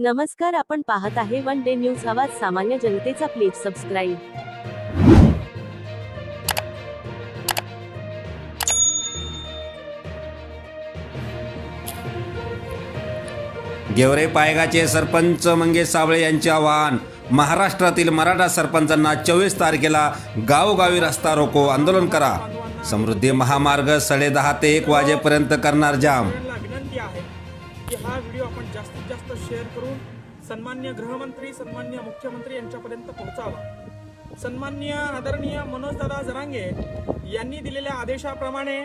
नमस्कार आपण पाहत आहे वन डे न्यूज आवाज सामान्य जनतेचा प्लीज सबस्क्राईब गेवरे पायगाचे सरपंच मंगेश साबळे यांचे आवाहन. महाराष्ट्रातील मराठा सरपंचांना चोवीस तारखेला गावोगावी रस्ता रोको आंदोलन करा. समृद्धी महामार्ग साडे दहा ते एक वाजेपर्यंत करणार जाम. की हा व्हिडिओ आपण जास्तीत जास्त शेअर करून सन्मान्य गृहमंत्री सन्मान्य मुख्यमंत्री यांच्यापर्यंत पोहोचावा. सन्मान्य आदरणीय मनोजदादा जरांगे यांनी दिलेल्या आदेशाप्रमाणे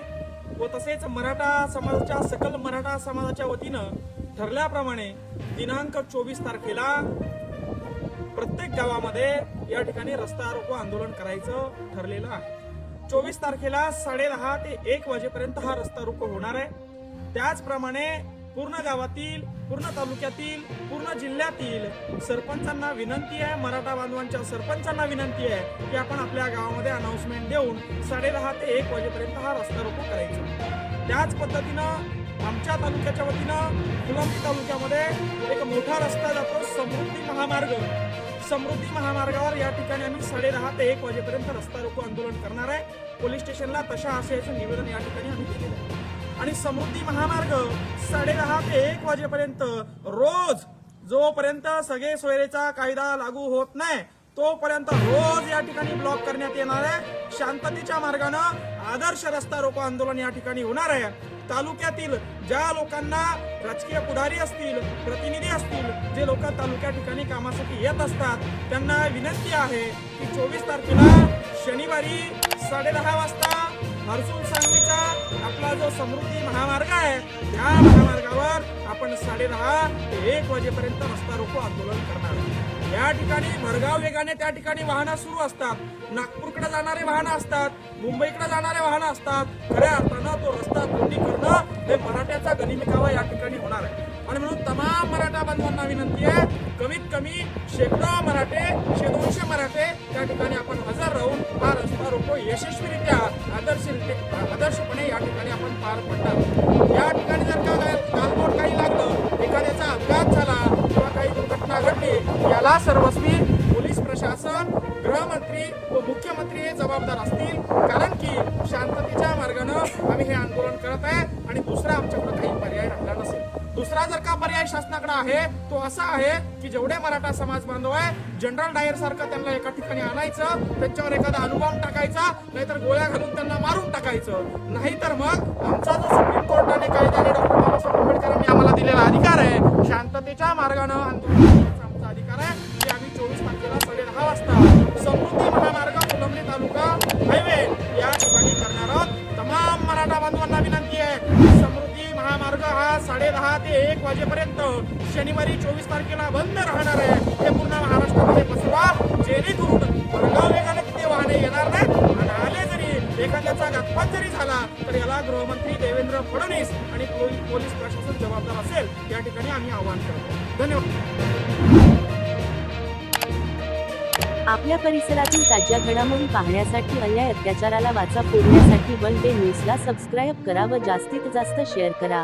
व तसेच मराठा समाजाच्या सकल मराठा समाजाच्या वतीनं ठरल्याप्रमाणे दिनांक चोवीस तारखेला प्रत्येक गावामध्ये या ठिकाणी रस्ता रोको आंदोलन करायचं ठरलेलं आहे. चोवीस तारखेला साडेदहा ते एक वाजेपर्यंत हा रस्ता रोको होणार आहे. त्याचप्रमाणे पूर्ण गावातील पूर्ण तालुक्यातील पूर्ण जिल्ह्यातील सरपंचांना विनंती आहे मराठा बांधवांच्या सरपंचांना विनंती आहे की आपण आपल्या गावामध्ये अनाऊन्समेंट देऊन साडेदहा ते एक वाजेपर्यंत हा रस्ता रोको करायचा. त्याच पद्धतीनं आमच्या तालुक्याच्या वतीनं फुलंबी तालुक्यामध्ये एक मोठा रस्ता जातो समृद्धी महामार्ग. समृद्धी महामार्गावर या ठिकाणी आम्ही साडेदहा ते एक वाजेपर्यंत रस्ता रोको आंदोलन करणार आहे. पोलीस स्टेशनला तशा आशयाचं निवेदन या ठिकाणी आम्ही केलेलं आहे. आणि समृद्धी महामार्ग साडेदहा ते एक वाजेपर्यंत. रोज जोपर्यंत सगळे सोयरेचा कायदा लागू होत नाही तोपर्यंत रोज या ठिकाणी ब्लॉक करण्यात येणार आहे. शांततेच्या मार्गानं आदर्श रस्ता रोको आंदोलन या ठिकाणी होणार आहे. तालुक्यातील ज्या लोकांना राजकीय पुढारी असतील प्रतिनिधी असतील जे लोक तालुक्या ठिकाणी कामासाठी येत असतात त्यांना विनंती आहे की चोवीस तारखेला शनिवारी साडेदहा वाजता हर्सुल सांगलीचा आपला जो समृद्धी महामार्ग आहे त्या महामार्गावर आपण साडेदहा ते एक वाजेपर्यंत रस्ता रोको आंदोलन करणार. या ठिकाणी भरगाव वेगाने त्या ठिकाणी वाहनं सुरू असतात. नागपूरकडे जाणारे वाहनं असतात मुंबईकडे जाणारे वाहनं असतात. खऱ्या अर्थानं तो रस्ता कोंडी करणं हे मराठ्याचा गनिमिकावा या ठिकाणी होणार आहे. आणि म्हणून तमाम मराठा बांधवांना विनंती आहे कमीत कमी शेकडो मराठे शे दोनशे मराठे त्या ठिकाणी आपण हजर राहून हा रस्ता रोको. यशस्वीरित्या आदर्श आदर्शपणे या ठिकाणी आपण पार पडणार. या ठिकाणी जर का कालबोट काही लागलं एखाद्याचा अपघात झाला किंवा काही दुर्घटना घडली याला सर्वस्वी पोलीस प्रशासन गृहमंत्री व मुख्यमंत्री हे जबाबदार असतील. कारण की शांततेच्या मार्गानं आम्ही हे आंदोलन करत आहे. पर्याय शासनाकडे आहे. तो असा आहे की जेवढे मराठा समाज बांधव आहे जनरल डायर सारखं त्यांना एका ठिकाणी आणायचं त्यांच्यावर एखादा अनुभव टाकायचा नाहीतर गोळ्या घालून त्यांना मारून टाकायचं. नाहीतर मग आमचा जो सुप्रीम कोर्टाने कायद्याने डॉक्टर बाबासाहेब आंबेडकरांनी आम्हाला दिलेला अधिकार आहे शांततेच्या मार्गानं आंदोलन साडेदहा ते एक वाजेपर्यंत शनिवारी चोवीस तारखेला बंद राहणार आहे. हे पूर्ण महाराष्ट्रामध्ये बसवा. जेणेकरून भरगाव वेगाने तिथे वाहने येणार नाही आणि आले जरी एखाद्याचा घातपात जरी झाला तर याला गृहमंत्री देवेंद्र फडणवीस आणि पोलीस पोलीस प्रशासन जबाबदार असेल या ठिकाणी आम्ही आवाहन करतो. धन्यवाद. आपल्या परिसरातील ताज्या घडामोडी पाहण्यासाठी अन्याय अत्याचाराला वाचा फोडण्यासाठी वन डे न्यूजला सबस्क्राईब करा व जास्तीत जास्त शेअर करा.